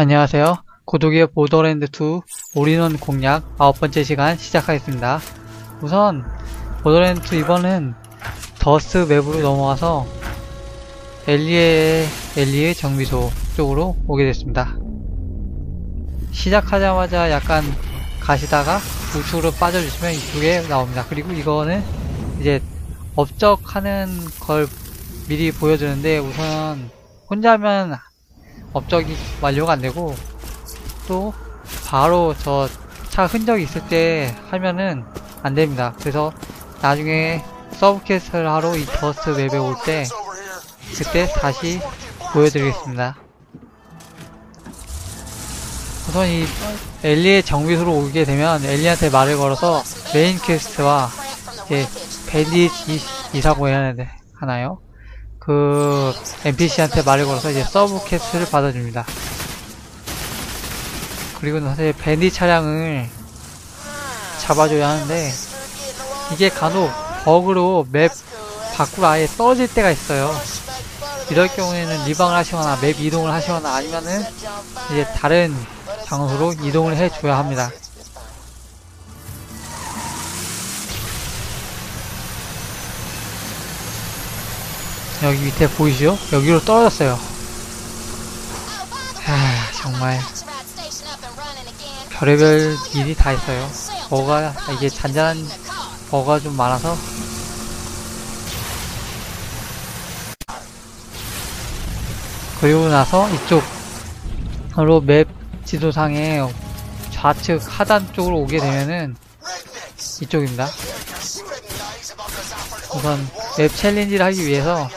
안녕하세요. 고독의 보더랜드2 올인원 공략 아홉 번째 시간 시작하겠습니다. 우선 보더랜드2 이번은 더스 맵으로 넘어와서 엘리의 엘리의 정비소 쪽으로 오게 됐습니다. 시작하자마자 약간 가시다가 우측으로 빠져주시면 이쪽에 나옵니다. 그리고 이거는 이제 업적하는 걸 미리 보여주는데 우선 혼자 하면 업적이 완료가 안 되고 또 바로 저 차 흔적이 있을 때 하면은 안 됩니다. 그래서 나중에 서브캐스트를 하러 이 더스트 맵에 올 때 그때 다시 보여드리겠습니다. 우선 이 엘리의 정비소로 오게 되면 엘리한테 말을 걸어서 메인 퀘스트와 이제 밴딧 이사고 해야 하나요? 그 NPC한테 말을 걸어서 이제 서브 퀘스트를 받아줍니다. 그리고 사실 밴디 차량을 잡아줘야 하는데 이게 간혹 버그로 맵 밖으로 아예 떨어질 때가 있어요. 이럴 경우에는 리방을 하시거나 맵 이동을 하시거나 아니면은 이제 다른 장소로 이동을 해줘야 합니다. 여기 밑에 보이시죠? 여기로 떨어졌어요. 하, 정말 별의별 일이 다 있어요. 버가 이게 잔잔한 버가 좀 많아서 그리고 나서 이쪽으로 맵 지도상에 좌측 하단 쪽으로 오게 되면은 이쪽입니다. 우선 맵 챌린지를 하기 위해서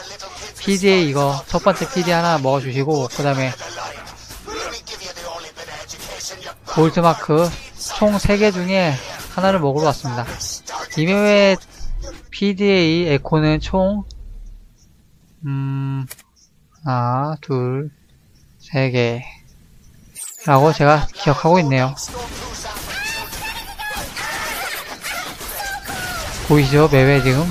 PDA 이거 첫 번째 PD 하나 먹어주시고 그 다음에 골드마크 총 3개 중에 하나를 먹으러 왔습니다. 이외에 PDA 에코는 총 음... 하나, 둘, 세 개. 라고 제가 기억하고 있네요. 보이시죠? 맵에 지금?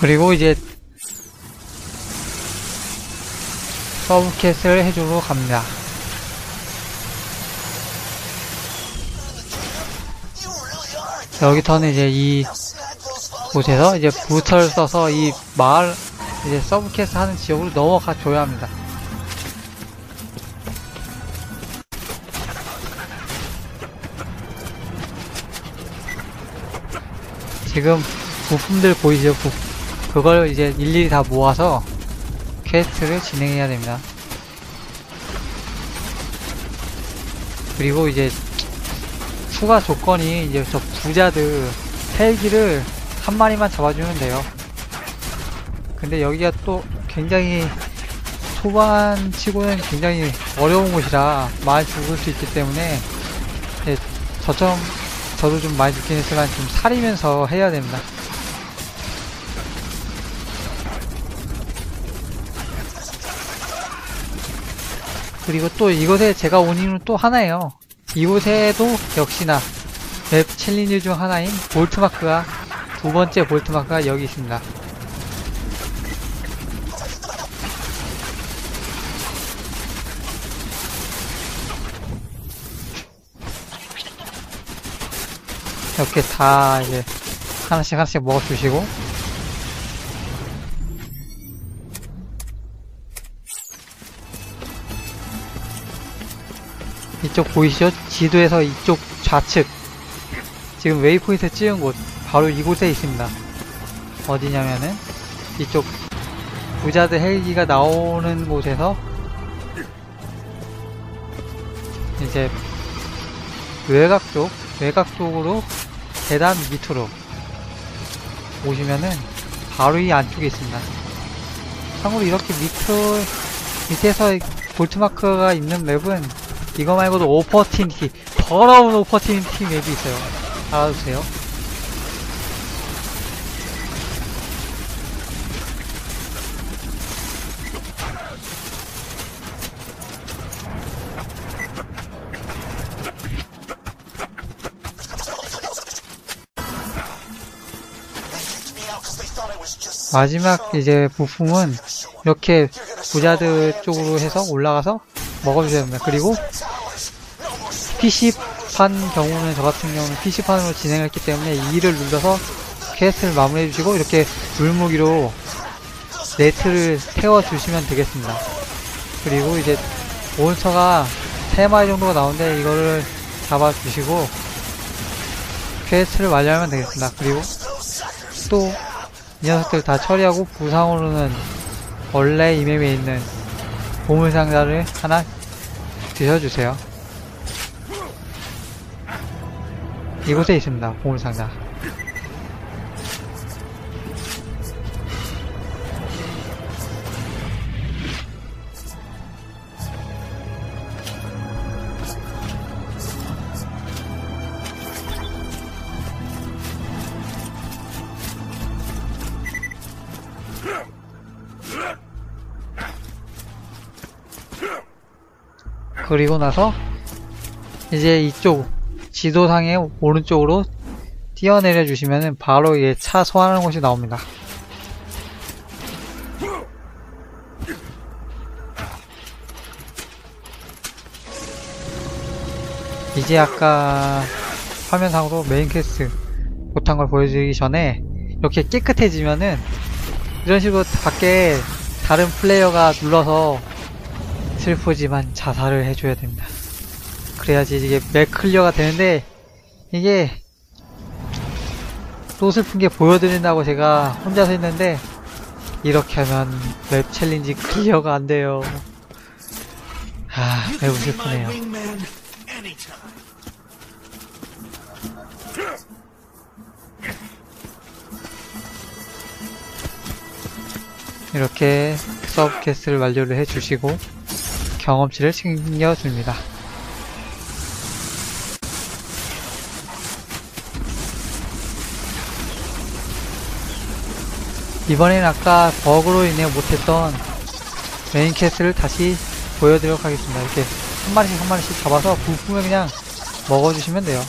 그리고 이제 서브캐스를 해주러 갑니다. 여기서는 이제 이 곳에서 이제 부터를 써서 이 마을 이제 서브캐스 하는 지역으로 넘어가 줘야 합니다. 지금 부품들 보이죠? 부, 그걸 이제 일일이 다 모아서 퀘스트를 진행해야 됩니다. 그리고 이제 추가 조건이 이제 저 부자들 헬기를 한 마리만 잡아주면 돼요. 근데 여기가 또 굉장히 초반 치고는 굉장히 어려운 곳이라 많이 죽을 수 있기 때문에 네, 저처럼 저도 좀 많이 죽긴 했지만 좀 사리면서 해야 됩니다. 그리고 또 이곳에 제가 온 이유는 또 하나예요. 이곳에도 역시나 맵 챌린지 중 하나인 볼트마크가 두 번째 볼트마크가 여기 있습니다. 이렇게 다 이제 하나씩 하나씩 먹어주시고 이쪽 보이시죠? 지도에서 이쪽 좌측 지금 웨이포인트 찍은 곳 바로 이곳에 있습니다. 어디냐면은 이쪽 부자드 헬기가 나오는 곳에서 이제 외곽 쪽 외곽 쪽으로 계단 밑으로 오시면은 바로 이 안쪽에 있습니다. 참고로 이렇게 밑으로 밑에서 볼트마크가 있는 맵은 이거 말고도 오퍼티니티 더러운 오퍼티니티 맵이 있어요. 알아두세요. 마지막 이제 부품은 이렇게 부자드 쪽으로 해서 올라가서 먹어주셔야 됩니다. 그리고 PC판 경우는 저 같은 경우는 PC판으로 진행했기 때문에 2를 눌러서 퀘스트를 마무리해 주시고 이렇게 물무기로 네트를 태워주시면 되겠습니다. 그리고 이제 몬스터가 3마리 정도가 나오는데 이거를 잡아주시고 퀘스트를 완료하면 되겠습니다. 그리고 또 이 녀석들 다 처리하고 부상으로는 원래 이 맵에 있는 보물상자를 하나 드셔주세요. 이곳에 있습니다. 보물상자. 그리고 나서 이제 이쪽 지도상의 오른쪽으로 뛰어내려 주시면은 바로 이게 차 소환하는 곳이 나옵니다. 이제 아까 화면상으로 메인 퀘스트 못한 걸 보여드리기 전에 이렇게 깨끗해지면은 이런 식으로 밖에 다른 플레이어가 눌러서 슬프지만 자살을 해줘야 됩니다. 그래야지 이게 맵 클리어가 되는데 이게 또 슬픈 게 보여드린다고 제가 혼자서 했는데 이렇게 하면 맵 챌린지 클리어가 안 돼요. 아 매우 슬프네요. 이렇게 서브 캐스트를 완료를 해주시고 경험치를 챙겨줍니다. 이번엔 아까 버그로 인해 못했던 메인 캐스를 다시 보여드리도록 하겠습니다. 이렇게 한 마리씩 한 마리씩 잡아서 부품을 그냥 먹어주시면 돼요.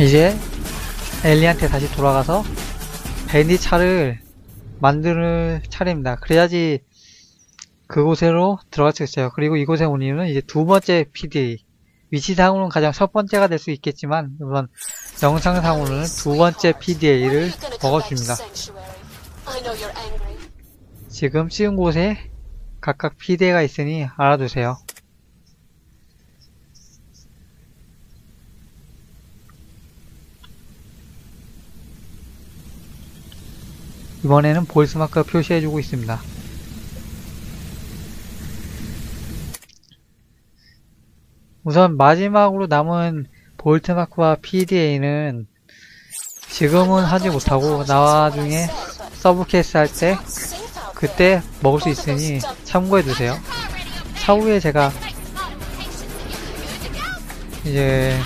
이제 엘리한테 다시 돌아가서 밴디 차를 만드는 차례입니다. 그래야지 그곳으로 들어갈 수 있어요. 그리고 이곳에 온 이유는 이제 두 번째 PDA 위치상으로는 가장 첫 번째가 될 수 있겠지만 이번 영상상으로는 두 번째 PDA를 먹어줍니다. 지금 찍은 곳에 각각 PDA가 있으니 알아두세요. 이번에는 보이스 마크가 표시해주고 있습니다. 우선 마지막으로 남은 볼트 마크와 PDA는 지금은 하지 못하고 나중에 서브캐스 할 때 그때 먹을 수 있으니 참고해두세요. 차후에 제가 이제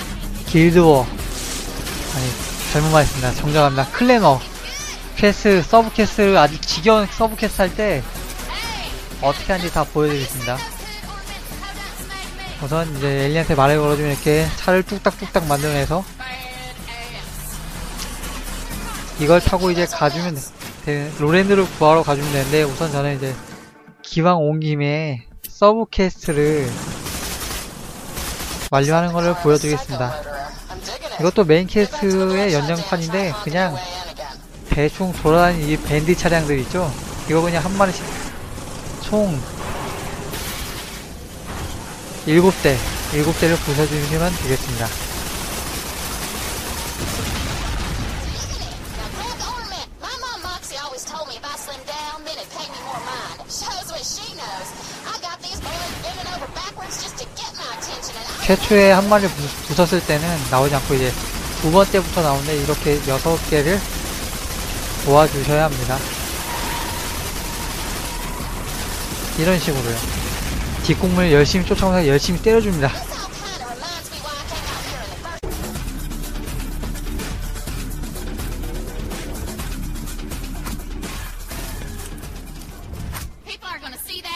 길드워 아니 잘못 말했습니다. 정정합니다. 클레머 캐스, 서브 캐스 아주 지겨운 서브 캐스 할 때 어떻게 하는지 다 보여드리겠습니다. 우선 이제 엘리한테 말을 걸어주면 이렇게 차를 뚝딱뚝딱 만들어내서 이걸 타고 이제 가주면 돼. 로랜드를 구하러 가주면 되는데 우선 저는 이제 기왕 온 김에 서브 캐스트를 완료하는 것을 보여드리겠습니다. 이것도 메인 캐스트의 연장판인데 그냥 대충 돌아다니는 이 밴디 차량들 있죠? 이거 그냥 한 마리씩 총 7대, 7대를 부숴주시면 되겠습니다. 최초에 한 마리 부쉈을 때는 나오지 않고 이제 두 번째부터 나오는데 이렇게 여섯 개를 도와주셔야 합니다. 이런 식으로요. 뒷공을 열심히 쫓아오면서 열심히 때려줍니다.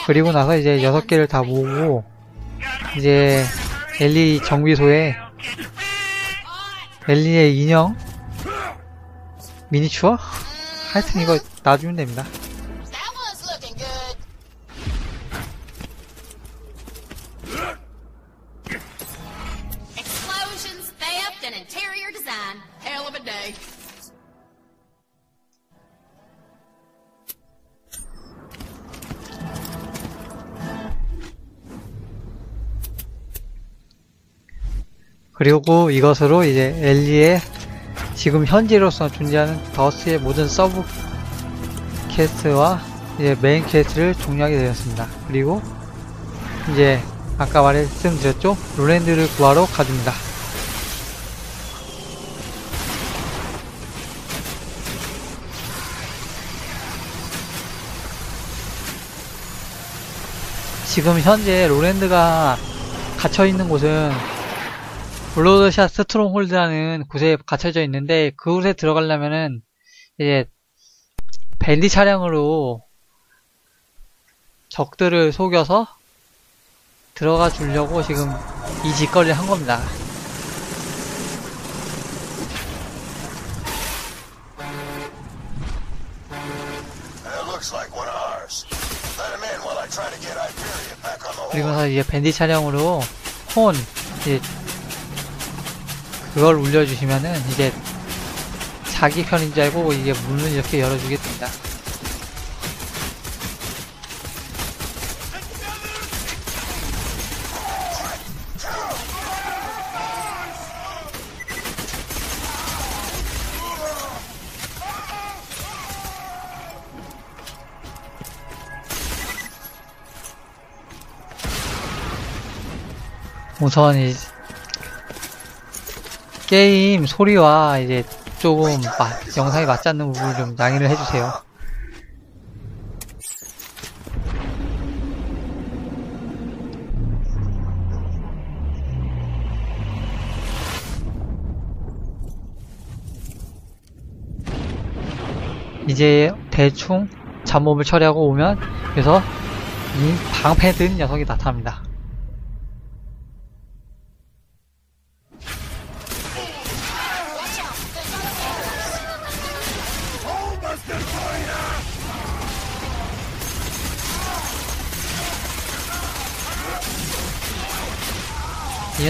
그리고 나서 이제 여섯 개를 다 모으고 이제 엘리 정비소에 엘리의 인형 미니추어 하여튼 이거 놔주면 됩니다. 그리고 이것으로 이제 엘리의 지금 현재로서 존재하는 더스의 모든 서브 퀘스트와 이제 메인 퀘스트를 종료하게 되었습니다. 그리고 이제 아까 말씀드렸죠? 로랜드를 구하러 가줍니다. 지금 현재 로랜드가 갇혀있는 곳은 블로드샷 스트롱홀드라는 곳에 갇혀져 있는데 그곳에 들어가려면은 이제 밴디 차량으로 적들을 속여서 들어가 주려고 지금 이 짓거리를 한 겁니다. 그리고서 이제 밴디 차량으로 혼 이제 그걸 울려주시면은 이제 자기 편인 줄 알고 이게 문을 이렇게 열어주게 됩니다. 우선 이 게임 소리와 이제 조금 마- 영상에 맞지 않는 부분을 좀 양해를 해주세요. 이제 대충 잡몹을 처리하고 오면 그래서 이 방패 든 녀석이 나타납니다.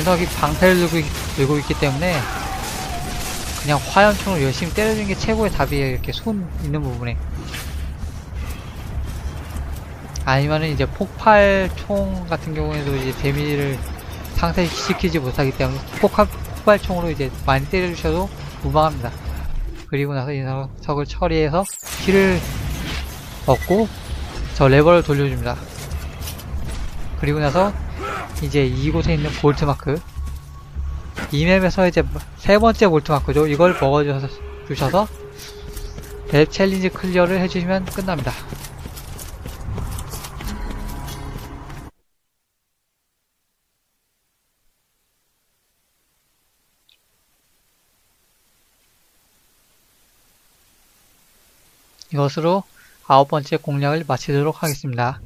녀석이 방패를 들고, 있- 들고 있기 때문에 그냥 화염총으로 열심히 때려주는 게 최고의 답이에요. 이렇게 손 있는 부분에. 아니면은 이제 폭발총 같은 경우에도 이제 데미지를 상쇄시키지 못하기 때문에 폭발, 폭발총으로 이제 많이 때려주셔도 무방합니다. 그리고 나서 이 녀석을 처리해서 키를 얻고 저 레버를 돌려줍니다. 그리고 나서 이제 이곳에 있는 볼트 마크 이 맵에서 이제 세 번째 볼트 마크죠. 이걸 먹어주셔서 주셔서 맵 챌린지 클리어를 해주시면 끝납니다. 이것으로 아홉 번째 공략을 마치도록 하겠습니다.